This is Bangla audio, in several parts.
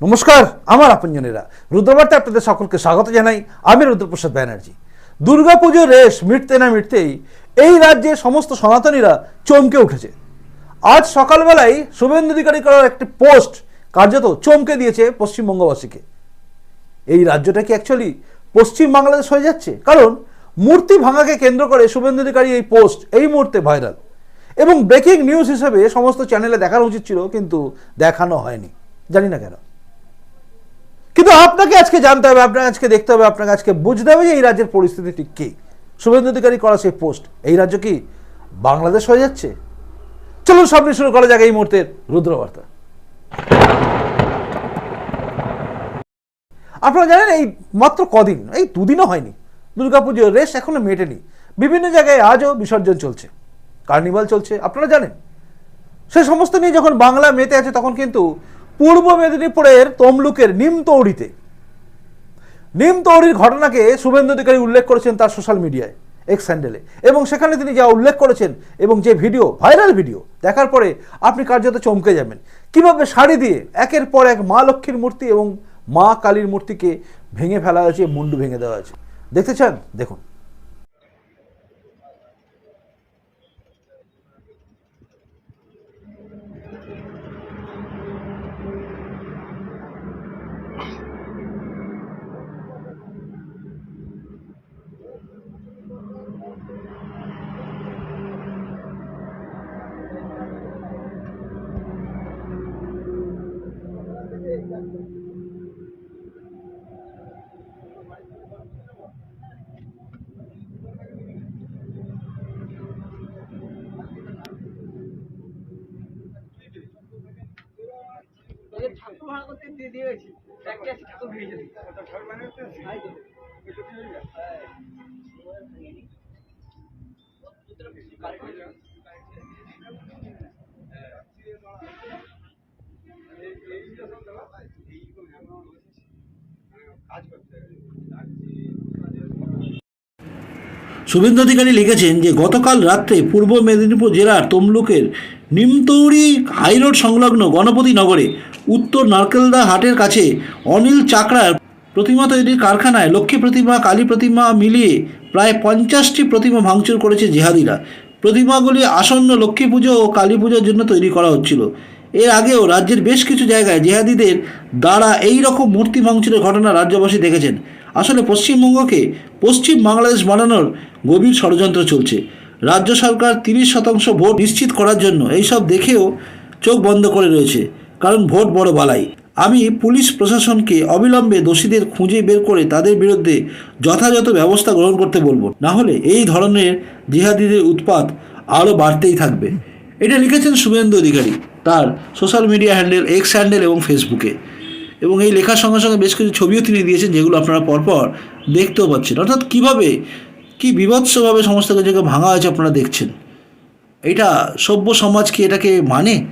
নমস্কার, আমার আপনজনেরা। রুদ্রবার্তে আপনাদের সকলকে স্বাগত জানাই আমি রুদ্রপ্রসাদ ব্যানার্জি। দুর্গাপুজোর রেশ মিটতে না মিটতেই এই রাজ্যে সমস্ত সনাতনীরা চমকে উঠেছে। আজ সকালবেলায় শুভেন্দু অধিকারী করার একটি পোস্ট কার্যত চমকে দিয়েছে পশ্চিমবঙ্গবাসীকে। এই রাজ্যটা কি অ্যাকচুয়ালি পশ্চিম বাংলাদেশ হয়ে যাচ্ছে? কারণ মূর্তি ভাঙাকে কেন্দ্র করে শুভেন্দু অধিকারী এই পোস্ট এই মুহূর্তে ভাইরাল। এবং ব্রেকিং নিউজ হিসেবে সমস্ত চ্যানেলে দেখানো উচিত ছিল, কিন্তু দেখানো হয়নি। জানি না কেন। কিন্তু আপনাকে আজকে জানতে হবে, আপনাকে আজকে দেখতে হবে, আপনাকে আজকে বুঝতে হবে যে এই রাজ্যের পরিস্থিতি ঠিক কী। শুভেন্দু অধিকারী করা সেই পোস্ট, এই রাজ্য কি বাংলাদেশ হয়ে যাচ্ছে? চলুন সামনে শুরু করা যাক এই মুহূর্তের রুদ্রবার্তা। আপনারা জানেন এই মাত্র কদিন, এই দুদিনও হয়নি, দুর্গাপুজোর রেশ এখনও মেটেনি। বিভিন্ন জায়গায় আজও বিসর্জন চলছে, কার্নিভাল চলছে, আপনারা জানেন। সে সমস্ত নিয়ে যখন বাংলা মেতে আছে, তখন কিন্তু পূর্ব মেদিনীপুরের তমলুকের নিমতৌড়িতে। নিমতৌড়ির ঘটনাকে শুভেন্দু অধিকারী উল্লেখ করেছেন তার সোশ্যাল মিডিয়ায় এক্স হ্যান্ডেলে এবং সেখানে তিনি যা উল্লেখ করেছেন এবং যে ভিডিও, ভাইরাল ভিডিও, দেখার পরে আপনি কার্যত চমকে যাবেন। কীভাবে শাড়ি দিয়ে একের পর এক মা লক্ষ্মীর মূর্তি এবং মা কালীর মূর্তিকে ভেঙে ফেলা হয়েছে, মুন্ডু ভেঙে দেওয়া হয়েছে। দেখতে চান? দেখুন ওদের ঠাকুর ভাড়া করতে শুভেন্দু অধিকারী লিখেছেন যে গতকাল রাত্রে পূর্ব মেদিনীপুর জেলার তমলুকের নিমতৌড়ি হাইরোড সংলগ্ন গণপতি নগরে উত্তর নারকেলদা হাটের কাছে অনিল চাকরার প্রতিমা তৈরির কারখানায় লক্ষ্মী প্রতিমা, কালী প্রতিমা মিলিয়ে প্রায় পঞ্চাশটি প্রতিমা ভাঙচুর করেছে জেহাদিরা। প্রতিমাগুলি আসন্ন লক্ষ্মী পুজো ও কালী পুজোর জন্য তৈরি করা হচ্ছিল। এর আগেও রাজ্যের বেশ কিছু জায়গায় জেহাদিদের দ্বারা এই রকম মূর্তি ভাঙচুরের ঘটনা রাজ্যবাসী দেখেছেন। আসলে পশ্চিমবঙ্গকে পশ্চিম বাংলাদেশ বানানোর গভীর ষড়যন্ত্র চলছে। রাজ্য সরকার তিরিশ শতাংশ ভোট নিশ্চিত করার জন্য এইসব দেখেও চোখ বন্ধ করে রয়েছে, কারণ ভোট বড় বালাই। আমি পুলিশ প্রশাসনকে অবিলম্বে দোষীদের খুঁজে বের করে তাদের বিরুদ্ধে যথাযথ ব্যবস্থা গ্রহণ করতে বলব। না হলে এই ধরনের জিহাদিদের উৎপাত আরও বাড়তেই থাকবে। এটা লিখেছেন শুভেন্দু অধিকারী, তার social media handle X handle এবং ফেসবুকে এবং এই লেখার সঙ্গে সঙ্গে বেশ কিছু ছবিও তিনি দিয়েছেন, যেগুলো আপনারা পরপর দেখতেও পাচ্ছেন। অর্থাৎ কীভাবে কী বিভৎসভাবে সমস্ত কিছুকে ভাঙা হয়েছে আপনারা দেখছেন? এটা সভ্য সমাজ কি এটাকে মানে?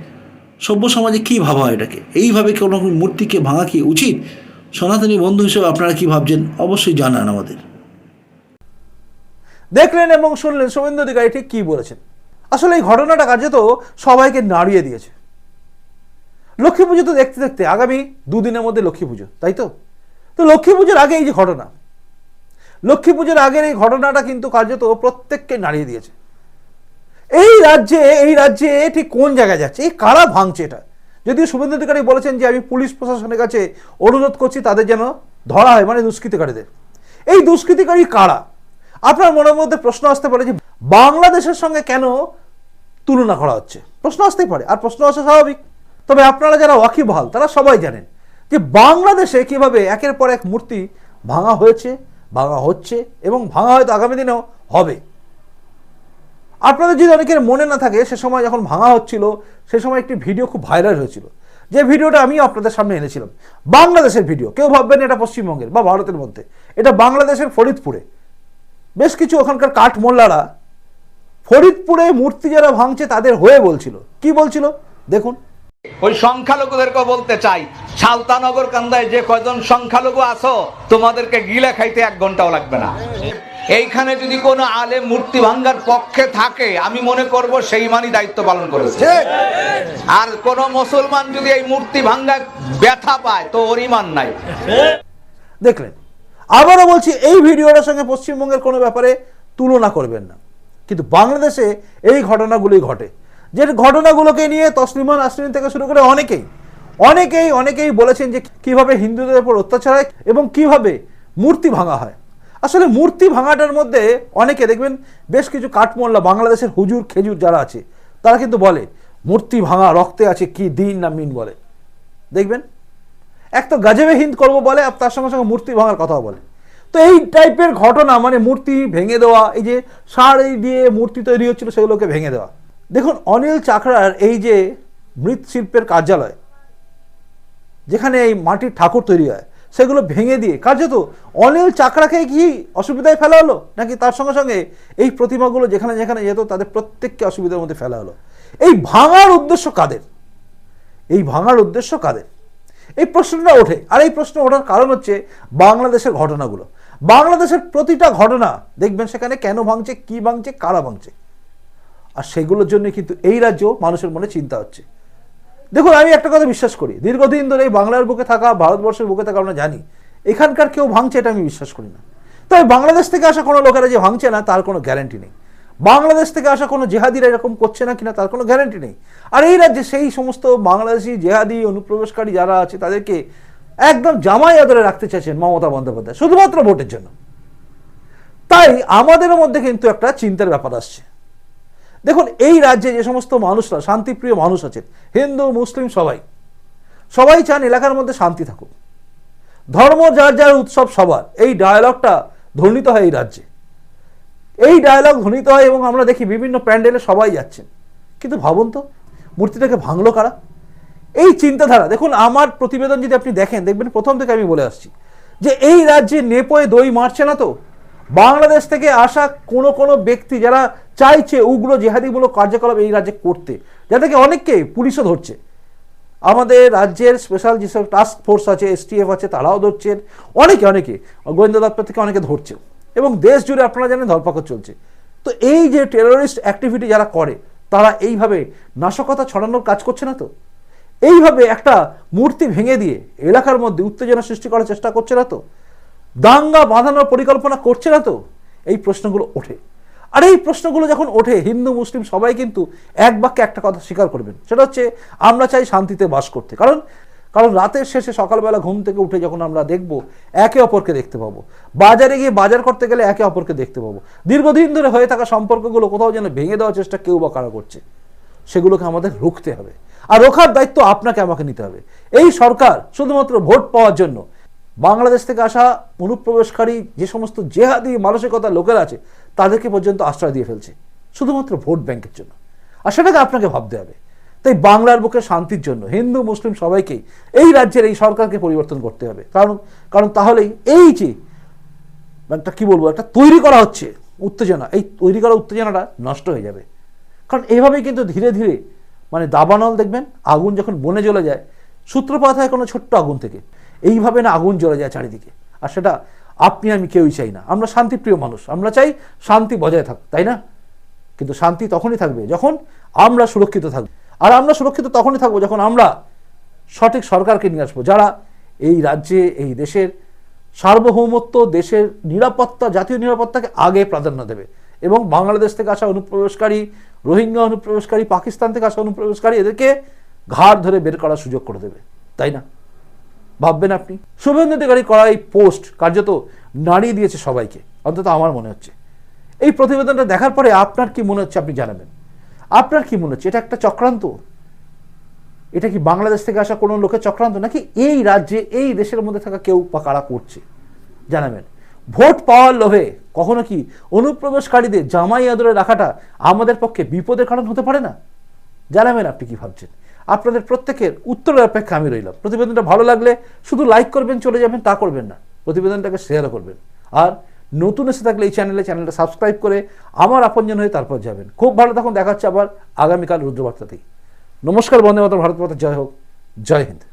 সভ্য সমাজে কী ভাবা হয় এটাকে? এইভাবে কোনো মূর্তিকে ভাঙা কি উচিত? সনাতনী বন্ধু হিসেবে আপনারা কি ভাবছেন? অবশ্যই জানান আমাদের। দেখলেন এবং শুনলেন শুভেন্দু অধিকারী ঠিক কী বলেছেন। আসলে এই ঘটনাটা কার্যত সবাইকে নাড়িয়ে দিয়েছে। লক্ষ্মী পুজো তো দেখতে দেখতে আগামী দুদিনের মধ্যে লক্ষ্মী পুজো, তাই তো? তো লক্ষ্মী পুজোর আগে এই যে ঘটনা লক্ষ্মী পুজোর আগের এই ঘটনাটা কিন্তু কার্যত প্রত্যেককে নাড়িয়ে দিয়েছে। এই রাজ্যে এই রাজ্যে ঠিক কোন জায়গায় যাচ্ছে? এই কারা ভাঙছে এটা? যদিও শুভেন্দু অধিকারী বলেছেন যে আমি পুলিশ প্রশাসনের কাছে অনুরোধ করছি তাদের যেন ধরা হয় মানে দুষ্কৃতিকারীদের। এই দুষ্কৃতিকারী কারা? আপনার মনের মধ্যে প্রশ্ন আসতে পারে যে বাংলাদেশের সঙ্গে কেন তুলনা করা হচ্ছে? প্রশ্ন আসতেই পারে, আর প্রশ্ন আসা স্বাভাবিক। তবে আপনারা যারা ওয়াকিবহাল, তারা সবাই জানেন যে বাংলাদেশে কীভাবে একের পর এক মূর্তি ভাঙা হয়েছে ভাঙা হচ্ছে এবং ভাঙা হয়তো আগামী দিনেও হবে। আপনাদের যদি অনেকের মনে না থাকে, সে সময় যখন ভাঙা হচ্ছিল, সে সময় একটি ভিডিও খুব ভাইরাল হয়েছিল। যে ভিডিওটা আমিও আপনাদের সামনে এনেছিলাম। বাংলাদেশের ভিডিও। কেউ ভাববেন এটা পশ্চিমবঙ্গের বা ভারতের মধ্যে। এটা বাংলাদেশের ফরিদপুরে। বেশ কিছু ওখানকার কাঠ মোল্লারা ফরিদপুরে মূর্তি যারা ভাঙছে, তাদের হয়ে বলছিল। কি বলছিল? দেখুন। ওই সংখ্যালঘুদেরকে বলতে চাই সালতানগর কান্দায় যে কয়জন সংখ্যালঘু আছো তোমাদেরকে গিলা খাইতে এক ঘন্টাও লাগবে না। এইখানে যদি কোনো আলে মূর্তি ভাঙ্গার পক্ষে থাকে আমি মনে করব সেই মানই দায়িত্ব পালন করেছে। আর কোন মুসলমান যদি এই মূর্তি ভাঙ্গা ব্যথা পায় তো ওর ইমান নাই। দেখলেন আবারও বলছি এই ভিডিওটার সঙ্গে পশ্চিমবঙ্গের কোনো ব্যাপারে তুলনা করবেন না। কিন্তু বাংলাদেশে এই ঘটনাগুলি ঘটে। যে ঘটনাগুলোকে নিয়ে তসলিমান আসলিন থেকে শুরু করে অনেকেই অনেকেই অনেকেই বলেছেন যে কীভাবে হিন্দুদের উপর অত্যাচার হয় এবং কীভাবে মূর্তি ভাঙা হয়। আসলে মূর্তি ভাঙাটার মধ্যে অনেকে দেখবেন বেশ কিছু কাঠমোল্লা বাংলাদেশের হুজুর খেজুর যারা আছে, তারা কিন্তু বলে, মূর্তি ভাঙা রক্তে আছে কি দিন না মিন বলে। দেখবেন? এক তো গাজেবে হিন্দ করব বলে, আর তার সঙ্গে সঙ্গে মূর্তি ভাঙার কথাও বলে। তো এই টাইপের ঘটনা মানে মূর্তি ভেঙে দেওয়া, এই যে সার দিয়ে মূর্তি তৈরি হচ্ছিল সেগুলোকে ভেঙে দেওয়া দেখুন, অনিল চাকরার এই যে মৃৎশিল্পের কার্যালয়, যেখানে এই মাটির ঠাকুর তৈরি হয়, সেগুলো ভেঙে দিয়ে, কার্যত অনিল চাকরাকে কি অসুবিধায় ফেলা হলো? নাকি তার সঙ্গে সঙ্গে এই প্রতিমাগুলো যেখানে যেখানে যেত, তাদের প্রত্যেককে অসুবিধার মধ্যে ফেলা হলো? এই ভাঙার উদ্দেশ্য কাদের? এই ভাঙার উদ্দেশ্য কাদের? এই প্রশ্নটা ওঠে। আর এই প্রশ্ন ওঠার কারণ হচ্ছে বাংলাদেশের ঘটনাগুলো। বাংলাদেশের প্রতিটা ঘটনা দেখবেন সেখানে কেন ভাঙছে, কি ভাঙছে, কারা ভাঙছে? আর সেগুলোর জন্য কিন্তু এই রাজ্য মানুষের মনে চিন্তা হচ্ছে। দেখুন, আমি একটা কথা বিশ্বাস করি। দীর্ঘদিন ধরে এই বাংলার বুকে থাকা, ভারতবর্ষের বুকে থাকা আমরা জানি, এখানকার কেউ ভাঙছে এটা আমি বিশ্বাস করি না। তবে বাংলাদেশ থেকে আসা কোনো লোকেরা যে ভাঙছে না, তার কোনো গ্যারান্টি নেই। বাংলাদেশ থেকে আসা কোনো জেহাদিরা এরকম করছে না কিনা, তার কোনো গ্যারান্টি নেই। আর এই রাজ্যে সেই সমস্ত বাংলাদেশি জেহাদি, অনুপ্রবেশকারী যারা আছে, তাদেরকে একদম জামাই আদরে রাখতে চাইছেন মমতা বন্দ্যোপাধ্যায়, শুধুমাত্র ভোটের জন্য। তাই আমাদের মধ্যে কিন্তু একটা চিন্তার ব্যাপার আসছে। দেখুন, এই রাজ্যে যে সমস্ত মানুষরা, শান্তিপ্রিয় মানুষ আছেন, হিন্দু, মুসলিম, সবাই সবাই চান এলাকার মধ্যে শান্তি থাকুক। ধর্ম যার যার উৎসব সবার, এই ডায়ালগটা ধ্বনিত হয় এই রাজ্যে। এই ডায়ালগ ধ্বনিত হয় এবং আমরা দেখি বিভিন্ন প্যান্ডেলে সবাই যাচ্ছেন। কিন্তু ভাবুন তো, মূর্তিটাকে ভাঙলো কারা? এই চিন্তাধারা, দেখুন, আমার প্রতিবেদন যদি আপনি দেখেন, দেখবেন প্রথম থেকে আমি বলে আসছি যে এই রাজ্যে নেপোয়ে দই মারছে না তো? বাংলাদেশ থেকে আসা কোনো কোনো ব্যক্তি যারা চাইছে উগ্র জেহাদিমূলক কার্যকলাপ এই রাজ্যে করতে। যাদেরকে অনেককে পুলিশও ধরছে। আমাদের রাজ্যের স্পেশাল যেসব টাস্ক ফোর্স আছে, এসটিএফ আছে, তারাও ধরছেন। অনেকে অনেকে, গোয়েন্দা দপ্তর থেকে অনেকে ধরছে এবং দেশ জুড়ে আপনারা জানেন ধরপাকড় চলছে। তো এই যে টেরোরিস্ট অ্যাক্টিভিটি যারা করে, তারা এইভাবে নাশকতা ছড়ানোর কাজ করছে না তো? এইভাবে একটা মূর্তি ভেঙে দিয়ে এলাকার মধ্যে উত্তেজনা সৃষ্টি করার চেষ্টা করছে না তো? দাঙ্গা বাঁধানোর পরিকল্পনা করছে না তো? এই প্রশ্নগুলো ওঠে। আর এই প্রশ্নগুলো যখন ওঠে, হিন্দু, মুসলিম, সবাই কিন্তু এক বাক্যে একটা কথা স্বীকার করবেন। সেটা হচ্ছে, আমরা চাই শান্তিতে বাস করতে। কারণ কারণ রাতের শেষে সকালবেলা ঘুম থেকে উঠে যখন আমরা দেখব, একে অপরকে দেখতে পাবো। বাজারে গিয়ে বাজার করতে গেলে একে অপরকে দেখতে পাবো। দীর্ঘদিন ধরে হয়ে থাকা সম্পর্কগুলো কোথাও যেন ভেঙে দেওয়ার চেষ্টা কেউ বা কারা করছে, সেগুলোকে আমাদের রুখতে হবে। আর রোখার দায়িত্ব আপনাকে, আমাকে নিতে হবে। এই সরকার শুধুমাত্র ভোট পাওয়ার জন্য। বাংলাদেশ থেকে আসা অনুপ্রবেশকারী, যে সমস্ত জেহাদি, মানসিকতার লোকেরা আছে তাদেরকে পর্যন্ত আশ্রয় দিয়ে ফেলছে, শুধুমাত্র ভোট ব্যাংকের জন্য। আর সেটাকে আপনাকে ভাবতে হবে। তাই বাংলার বুকে শান্তির জন্য, হিন্দু, মুসলিম সবাইকেই এই রাজ্যের এই সরকারকে পরিবর্তন করতে হবে। কারণ কারণ তাহলেই এই যে, একটা কি বলব, একটা তৈরি করা হচ্ছে উত্তেজনা, এই তৈরি করা উত্তেজনাটা নষ্ট হয়ে যাবে। কারণ এইভাবেই কিন্তু ধীরে ধীরে মানে দাবানল দেখবেন, আগুন যখন বনে জ্বলে যায়, সূত্রপাত হয় কোনো ছোট্ট আগুন থেকে। এইভাবে না আগুন জ্বলে যায় চারিদিকে। আর সেটা আপনি, আমি কেউই চাই না। আমরা শান্তিপ্রিয় মানুষ। আমরা চাই শান্তি বজায় থাক, তাই না? কিন্তু শান্তি তখনই থাকবে যখন আমরা সুরক্ষিত থাকব। আর আমরা সুরক্ষিত তখনই থাকব যখন আমরা সঠিক সরকারকে নিয়ে আসব। যারা এই রাজ্যে, এই দেশের সার্বভৌমত্ব, দেশের নিরাপত্তা, জাতীয় নিরাপত্তাকে আগে প্রাধান্য দেবে এবং বাংলাদেশ থেকে আসা অনুপ্রবেশকারী, রোহিঙ্গা অনুপ্রবেশকারী, পাকিস্তান থেকে আসা অনুপ্রবেশকারী, এদেরকে ঘাড় ধরে বের করার সুযোগ করে দেবে, তাই না? ভাববেন আপনি। শুভেন্দু অধিকারী করা এই পোস্ট কার্যত নাড়িয়ে দিয়েছে সবাইকে। অন্তত আমার মনে হচ্ছে। এই প্রতিবেদনটা দেখার পরে আপনার কি মনে হচ্ছে আপনি জানাবেন। আপনার কি মনে হচ্ছে? এটা একটা চক্রান্ত? এটা কি বাংলাদেশ থেকে আসা কোনো লোকের চক্রান্ত? নাকি এই রাজ্যে, এই দেশের মধ্যে থাকা কেউ বা কারা করছে? জানাবেন। ভোট পাওয়ার লোভে কখনো কি অনুপ্রবেশকারীদের জামাই আদরে রাখাটা আমাদের পক্ষে বিপদের কারণ হতে পারে না? জানাবেন আপনি কি ভাবছেন? আপনাদের প্রত্যেকের উত্তরের অপেক্ষা আমি রইলাম। প্রতিবেদনটা ভালো লাগলে শুধু লাইক করবেন, চলে যাবেন, তা করবেন না। প্রতিবেদনটাকে শেয়ারও করবেন। আর নতুন এসে থাকলে এই চ্যানেলে চ্যানেলটা সাবস্ক্রাইব করে আমার আপনজন হয়ে তারপর যাবেন। খুব ভালো তখন দেখা হচ্ছে আবার আগামীকাল রুদ্রবার্তাতেই। নমস্কার, বন্দে মাতরম, ভারত মাতা, জয় হোক, জয় হিন্দ।